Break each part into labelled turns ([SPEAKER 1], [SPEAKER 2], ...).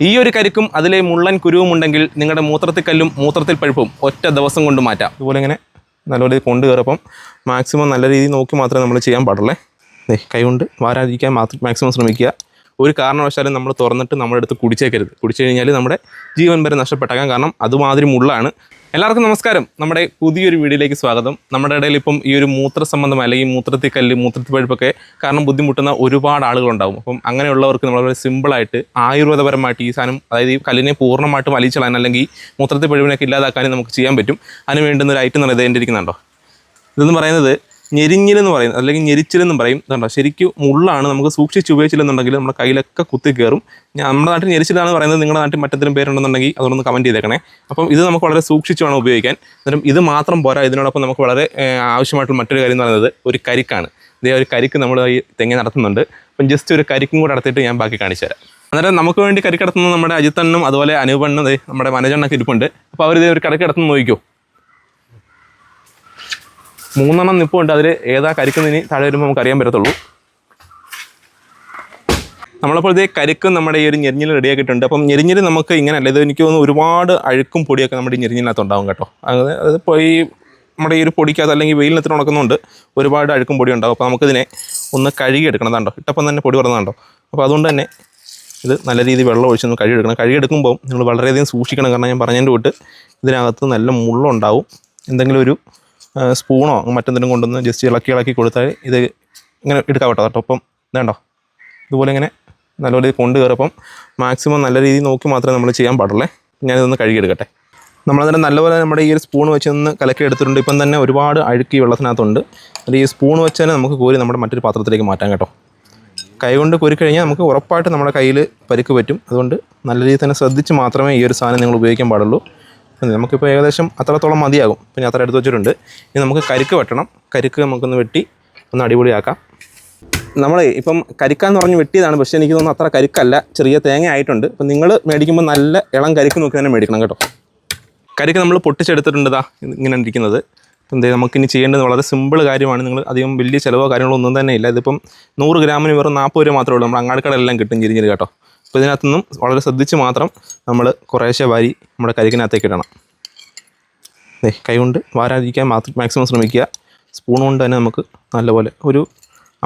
[SPEAKER 1] ഈ ഒരു കരിക്കും അതിലെ മുള്ളൻ കുരുവും ഉണ്ടെങ്കിൽ നിങ്ങളുടെ മൂത്രത്തിൽ കല്ലും മൂത്രത്തിൽ പഴുപ്പും ഒറ്റ ദിവസം കൊണ്ട് മാറ്റാം. ഇതുപോലെ ഇങ്ങനെ നല്ലപോലെ കൊണ്ട് കയറപ്പം മാക്സിമം നല്ല രീതിയിൽ നോക്കി മാത്രമേ നമ്മൾ ചെയ്യാൻ പാടുള്ളേ. ദേ കൈ കൊണ്ട് വാരാതിരിക്കാൻ മാത്രം മാക്സിമം ശ്രമിക്കുക. ഒരു കാരണവശാലും നമ്മൾ തുറന്നിട്ട് നമ്മുടെ അടുത്ത് കുടിച്ചേക്കരുത്. കുടിച്ചു കഴിഞ്ഞാൽ നമ്മുടെ ജീവൻ വരെ നഷ്ടപ്പെട്ടേക്കാം. കാരണം അതുമാതിരി മുള്ളാണ്. എല്ലാവർക്കും നമസ്കാരം. നമ്മുടെ പുതിയൊരു വീഡിയോയിലേക്ക് സ്വാഗതം. നമ്മുടെ ഇടയിൽ ഇപ്പം ഈ ഒരു മൂത്ര സംബന്ധം അല്ലെങ്കിൽ മൂത്രത്തിൽ കല്ല് മൂത്രത്തിൽ പഴുപ്പൊക്കെ കാരണം ബുദ്ധിമുട്ടുന്ന ഒരുപാട് ആളുകളുണ്ടാവും. അപ്പം അങ്ങനെയുള്ളവർക്ക് നമ്മൾ വളരെ സിമ്പിളായിട്ട് ആയുർവേദപരമായിട്ട് ഈ സാധനം അതായത് ഈ കല്ലിനെ പൂർണമായിട്ടും വലിച്ചളയാൻ അല്ലെങ്കിൽ മൂത്രത്തിൽ പഴുവിനൊക്കെ ഇല്ലാതാക്കാനും നമുക്ക് ചെയ്യാൻ പറ്റും. അതിന് വേണ്ടുന്ന ഒരു ഐറ്റം എന്ന് പറയുന്നത് എന്റെ ഇരിക്കുന്നുണ്ടോ ഇതെന്ന് പറയുന്നത് ഞെരിഞ്ഞിലെന്ന് പറയും. അല്ലെങ്കിൽ ഞെരിച്ചിലെന്നും പറയും. ഇതുണ്ടോ? ശരിക്കും മുള്ളാണ്. നമുക്ക് സൂക്ഷിച്ച് ഉപയോഗിച്ചില്ലെന്നുണ്ടെങ്കിൽ നമ്മുടെ കയ്യിലൊക്കെ കുത്തി കയറും നമ്മുടെ നാട്ടിൽ ഞെരിച്ചിലാണ് പറയുന്നത്. നിങ്ങളുടെ നാട്ടിൽ മറ്റെന്തെങ്കിലും പേരുണ്ടെന്നുണ്ടെങ്കിൽ അതൊന്ന് കമന്റ് ചെയ്തേക്കണേ. അപ്പം ഇത് നമുക്ക് വളരെ സൂക്ഷിച്ച് വേണം ഉപയോഗിക്കാൻ. അന്നേരം ഇത് മാത്രം പോരാ. ഇതിനോടൊപ്പം നമുക്ക് വളരെ ആവശ്യമായിട്ടുള്ള മറ്റൊരു കാര്യം എന്ന് പറയുന്നത് ഒരു കരിക്കാണ്. ഇതേ ഒരു കരിക്ക് നമ്മൾ ഈ തെങ്ങ നടത്തുന്നുണ്ട്. അപ്പം ജസ്റ്റ് ഒരു കരിക്കും കൂടെ നടത്തിയിട്ട് ഞാൻ ബാക്കി കാണിച്ചു തരാം. അന്നേരം നമുക്ക് വേണ്ടി കരി കിടത്തുന്നത് നമ്മുടെ അജിത്തണ്ണും അതുപോലെ അനൂപണ്ണും നമ്മുടെ മനജണ്ണൊക്കെ ഇരിപ്പുണ്ട്. അപ്പോൾ അവർ ഇതേ ഒരു കരക്കിടത്തുനിന്ന് കിടത്തുന്ന നോക്കിക്കോ. മൂന്നെണ്ണം നിപ്പുണ്ട്. അതിൽ ഏതാ കരിക്കുന്നതിന് താഴെ വരുമ്പോൾ നമുക്ക് അറിയാൻ പറ്റത്തുള്ളൂ. നമ്മളപ്പോൾ ഇതേ കരിക്കും നമ്മുടെ ഈ ഒരു ഞെരിഞ്ഞിൽ റെഡിയാക്കിയിട്ടുണ്ട് അപ്പം ഞെരിഞ്ഞിൽ നമുക്ക് ഇങ്ങനെ അല്ല ഇത് എനിക്ക് തോന്നുന്നു ഒരുപാട് അഴുക്കും പൊടിയൊക്കെ നമ്മുടെ ഈ ഞെരിഞ്ഞിനകത്ത് ഉണ്ടാവും കേട്ടോ അങ്ങനെ അതിപ്പോൾ ഈ നമ്മുടെ ഈ ഒരു പൊടിക്കകത്ത് അല്ലെങ്കിൽ വെയിലിനത്തിന് ഉണക്കുന്നുണ്ട്. ഒരുപാട് അഴുക്കും പൊടി ഉണ്ടാവും. അപ്പോൾ നമുക്കിതിനെ ഒന്ന് കഴുകിയെടുക്കണം. കണ്ടോ ഇട്ടപ്പം തന്നെ പൊടി പറഞ്ഞതാണ്ടോ അപ്പോൾ അതുകൊണ്ട് തന്നെ ഇത് നല്ല രീതിയിൽ വെള്ളം ഒഴിച്ചൊന്ന് കഴുകിയെടുക്കണം. കഴുകിയെടുക്കുമ്പോൾ നിങ്ങൾ വളരെയധികം സൂക്ഷിക്കണം. കാരണം ഞാൻ പറഞ്ഞതിന്റെ തൊട്ട് ഇതിനകത്ത് നല്ല മുള്ളുണ്ടാവും. എന്തെങ്കിലും ഒരു സ്പൂണോ മറ്റെന്തെങ്കിലും കൊണ്ടുവന്ന് ജസ്റ്റ് ഇളക്കി ഇളക്കി കൊടുത്താൽ ഇത് ഇങ്ങനെ എടുക്കാൻ പറ്റാം. കേട്ടോ അപ്പം വേണ്ടോ ഇതുപോലെ ഇങ്ങനെ നല്ലപോലെ കൊണ്ട് കയറപ്പം മാക്സിമം നല്ല രീതിയിൽ നോക്കി മാത്രമേ നമ്മൾ ചെയ്യാൻ പാടുള്ളേ. ഞാനിതൊന്ന് കഴുകിയെടുക്കട്ടെ നമ്മളതിനെ നല്ലപോലെ നമ്മുടെ ഈ ഒരു സ്പൂൺ വെച്ച് ഒന്ന് കലക്കി എടുത്തിട്ടുണ്ട്. ഇപ്പം തന്നെ ഒരുപാട് അഴുക്ക് വെള്ളത്തിനകത്തുണ്ട്. അത് ഈ സ്പൂൺ വെച്ച് തന്നെ നമുക്ക് കോരി നമ്മുടെ മറ്റൊരു പാത്രത്തിലേക്ക് മാറ്റാം കേട്ടോ. കൈ കൊണ്ട് കോരി കഴിഞ്ഞാൽ നമുക്ക് ഉറപ്പായിട്ട് നമ്മുടെ കയ്യിൽ പരിക്ക് പറ്റും. അതുകൊണ്ട് നല്ല രീതിയിൽ തന്നെ ശ്രദ്ധിച്ച് മാത്രമേ ഈ ഒരു സാധനം നിങ്ങൾ ഉപയോഗിക്കാൻ പാടുള്ളൂ. നമുക്കിപ്പോൾ ഏകദേശം അത്രത്തോളം മതിയാകും. പിന്നെ അത്ര എടുത്ത് വെച്ചിട്ടുണ്ട്. ഇനി നമുക്ക് കരിക്ക് വെട്ടണം. കരിക്ക് നമുക്കൊന്ന് വെട്ടി ഒന്ന് അടിപൊളിയാക്കാം. നമ്മൾ ഇപ്പം കരിക്കാന്ന് പറഞ്ഞ് വെട്ടിയതാണ്. പക്ഷേ എനിക്ക് തോന്നുന്നു അത്ര കരിക്കല്ല. ചെറിയ തേങ്ങ ആയിട്ടുണ്ട്. അപ്പം നിങ്ങൾ മേടിക്കുമ്പോൾ നല്ല ഇളം കരിക്ക് നോക്കി തന്നെ മേടിക്കണം കേട്ടോ. കരിക്ക് നമ്മൾ പൊട്ടിച്ചെടുത്തിട്ടുണ്ട് ഇതാ ഇങ്ങനെ ഇരിക്കുന്നത്. എന്തേ നമുക്കിനി ചെയ്യേണ്ടത് വളരെ സിമ്പിൾ കാര്യമാണ്. നിങ്ങൾ അധികം വലിയ ചിലവോ കാര്യങ്ങളോ ഒന്നും തന്നെ ഇല്ല. ഇതിപ്പം നൂറ് ഗ്രാമിന് വെറും നാൽപ്പത് രൂപ മാത്രമേ ഉള്ളൂ. നമ്മൾ അങ്ങാടിക്കടലെല്ലാം കിട്ടും. ചിരിഞ്ഞിരി കേട്ടോ. അപ്പോൾ ഇതിനകത്തുനിന്നും വളരെ ശ്രദ്ധിച്ച് മാത്രം നമ്മൾ കുറേശ്ശെ വാരി നമ്മുടെ കരിക്കിനകത്തേക്ക് ഇടണം. ദേ കൈ കൊണ്ട് വാരാതിരിക്കാൻ മാത്രം മാക്സിമം ശ്രമിക്കുക. സ്പൂൺ കൊണ്ട് തന്നെ നമുക്ക് നല്ലപോലെ ഒരു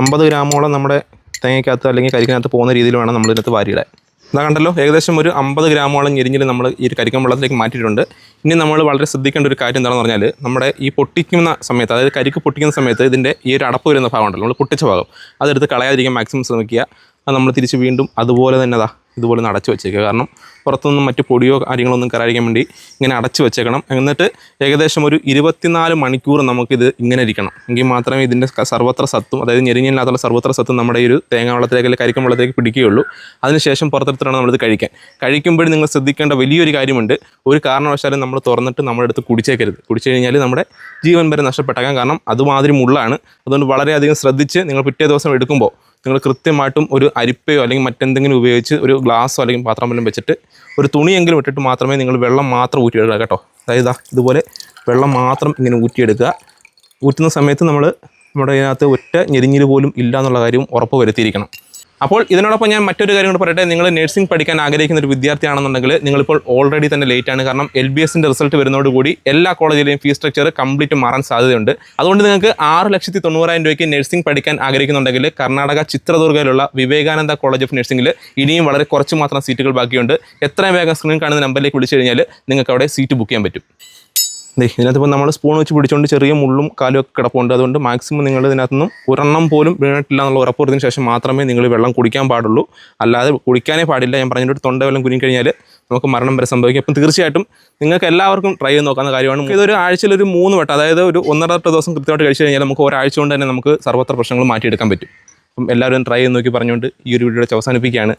[SPEAKER 1] അമ്പത് ഗ്രാമോളം നമ്മുടെ തേങ്ങയ്ക്കകത്ത് അല്ലെങ്കിൽ കരിക്കിനകത്ത് പോകുന്ന രീതിയിൽ വേണം നമ്മൾ ഇതിനകത്ത് വാരിയിടാൻ. ഇതാ കണ്ടല്ലോ ഏകദേശം ഒരു അമ്പത് ഗ്രാമോളം ഞെരിഞ്ഞിൽ നമ്മൾ ഈ ഒരു കരിക്കൻ വെള്ളത്തിലേക്ക് മാറ്റിയിട്ടുണ്ട്. ഇനി നമ്മൾ വളരെ ശ്രദ്ധിക്കേണ്ട ഒരു കാര്യം എന്താണെന്ന് പറഞ്ഞാൽ നമ്മുടെ ഈ പൊട്ടിക്കുന്ന സമയത്ത് അതായത് കരിക്ക് പൊട്ടിക്കുന്ന സമയത്ത് ഇതിന്റെ ഈ ഒരു അടപ്പ് വരുന്ന ഭാഗമുണ്ടല്ലോ നമ്മൾ പൊട്ടിച്ച ഭാഗം. അതെടുത്ത് കളയാതിരിക്കാൻ മാക്സിമം ശ്രമിക്കുക. നമ്മൾ തിരിച്ച് വീണ്ടും അതുപോലെ തന്നെ അതാ ഇതുപോലെ ഒന്ന് അടച്ചു വെച്ചേക്കുക. കാരണം പുറത്തുനിന്നും മറ്റു പൊടിയോ കാര്യങ്ങളൊന്നും കയറാതിരിക്കാൻ വേണ്ടി ഇങ്ങനെ അടച്ചു വെച്ചേക്കണം. എന്നിട്ട് ഏകദേശം ഒരു ഇരുപത്തിനാല് മണിക്കൂർ നമുക്കിത് ഇങ്ങനെ ഇരിക്കണം. എങ്കിൽ മാത്രമേ ഇതിന്റെ സർവത്ര സത്തും അതായത് ഞെരിഞ്ഞില്ലാത്തുള്ള സർവത്ര സത്തും നമ്മുടെ ഈ ഒരു തേങ്ങ വെള്ളത്തിലേക്ക് അല്ലെങ്കിൽ കരിക്കം വെള്ളത്തിലേക്ക് പിടിക്കുകയുള്ളൂ. അതിനുശേഷം പുറത്തെടുത്തിട്ടാണ് നമ്മളിത് കഴിക്കാൻ. കഴിക്കുമ്പോഴും നിങ്ങൾ ശ്രദ്ധിക്കേണ്ട വലിയൊരു കാര്യമുണ്ട്. ഒരു കാരണവശാലും നമ്മൾ തുറന്നിട്ട് നമ്മുടെ അടുത്ത് കുടിച്ചേക്കരുത്. കുടിച്ചു കഴിഞ്ഞാൽ നമ്മുടെ ജീവൻ വരെ നഷ്ടപ്പെട്ടേക്കാം. കാരണം അതുമാതിരി മുള്ളാണ്. അതുകൊണ്ട് വളരെയധികം ശ്രദ്ധിച്ച് നിങ്ങൾ പിറ്റേ ദിവസം എടുക്കുമ്പോൾ നിങ്ങൾ കൃത്യമായിട്ടും ഒരു അരിപ്പയോ അല്ലെങ്കിൽ മറ്റെന്തെങ്കിലും ഉപയോഗിച്ച് ഒരു ഗ്ലാസ്സോ അല്ലെങ്കിൽ പാത്രം വല്ലതും വെച്ചിട്ട് ഒരു തുണിയെങ്കിലും ഇട്ടിട്ട് മാത്രമേ നിങ്ങൾ വെള്ളം മാത്രം ഊറ്റിയെടുക്കുക കേട്ടോ. അതായത് ഇതുപോലെ വെള്ളം മാത്രം ഇങ്ങനെ ഊറ്റിയെടുക്കുക. ഊറ്റുന്ന സമയത്ത് നമ്മൾ നമ്മുടെ ഇതിനകത്ത് ഒറ്റ ഞെരിഞ്ഞിൽ പോലും ഇല്ല എന്നുള്ള കാര്യവും ഉറപ്പ് വരുത്തിയിരിക്കണം. അപ്പോൾ ഇതിനോടൊപ്പം ഞാൻ മറ്റൊരു കാര്യം കൂടി പറയട്ടെ. നിങ്ങൾ നഴ്സിംഗ് പഠിക്കാൻ ആഗ്രഹിക്കുന്ന ഒരു വിദ്യാർത്ഥിയാണെന്നുണ്ടെങ്കിൽ നിങ്ങളിപ്പോൾ ഓൾറെഡി തന്നെ ലേറ്റ് ആണ്. കാരണം എൽ ബി എസിന്റെ റിസൾട്ട് വരുന്നതോടുകൂടി എല്ലാ കോളേജിലെയും ഫീസ് സ്ട്രക്ചർ കംപ്ലീറ്റ് മാറാൻ സാധ്യതയുണ്ട്. അതുകൊണ്ട് നിങ്ങൾക്ക് ആറ് ലക്ഷത്തി തൊണ്ണൂറായിരം രൂപയ്ക്ക് നഴ്സിംഗ് പഠിക്കാൻ ആഗ്രഹിക്കുന്നുണ്ടെങ്കിൽ കർണാടക ചിത്രദുർഗയിലുള്ള വിവേകാനന്ദ കോളേജ് ഓഫ് നഴ്സിംഗിൽ ഇനിയും വളരെ കുറച്ച് മാത്രം സീറ്റുകൾ ബാക്കിയുണ്ട്. എത്രയും വേഗം സ്ക്രീൻ കാണുന്ന നമ്പറിലേക്ക് വിളിച്ചു കഴിഞ്ഞാൽ നിങ്ങൾക്ക് അവിടെ സീറ്റ് ബുക്ക് ചെയ്യാൻ പറ്റും. ഇതിനകത്ത് ഇപ്പോൾ നമ്മൾ സ്പൂൺ വെച്ച് പിടിച്ചുകൊണ്ട് ചെറിയ മുള്ളും കാലും ഒക്കെ കിടപ്പുണ്ട്. അതുകൊണ്ട് മാക്സിമം നിങ്ങൾ ഇതിനകത്ത് നിന്നും ഒരെണ്ണം പോലും വീണിട്ടില്ല എന്നുള്ള ഉറപ്പുറത്തിന് ശേഷം മാത്രമേ നിങ്ങൾ വെള്ളം കുടിക്കാൻ പാടുള്ളൂ. അല്ലാതെ കുടിക്കാനേ പാടില്ല. ഞാൻ പറഞ്ഞിട്ട് തൊണ്ട വെള്ളം കുരുങ്ങി കഴിഞ്ഞാൽ നമുക്ക് മരണം വരെ സംഭവിക്കും. അപ്പം തീർച്ചയായിട്ടും നിങ്ങൾക്ക് എല്ലാവർക്കും ട്രൈ ചെയ്ത് നോക്കാവുന്ന കാര്യമാണ്. ഇതൊരു ആഴ്ചയിൽ ഒരു മൂന്ന് വട്ടം അതായത് ഒരു ഒന്നര ദിവസം കൃത്യമായിട്ട് കഴിച്ചു കഴിഞ്ഞാൽ നമുക്ക് ഒരാഴ്ച കൊണ്ട് തന്നെ നമുക്ക് സർവത്ര പ്രശ്നങ്ങൾ മാറ്റിയെടുക്കാൻ പറ്റും. അപ്പം എല്ലാവരും ട്രൈ ചെയ്ത് നോക്കി പറഞ്ഞുകൊണ്ട് ഈ ഒരു വീഡിയോ അവസാനിപ്പിക്കുകയാണ്.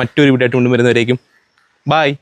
[SPEAKER 1] മറ്റൊരു വീഡിയോ ആയിട്ട് കൊണ്ടുവരുന്നവരേക്കും ബായ്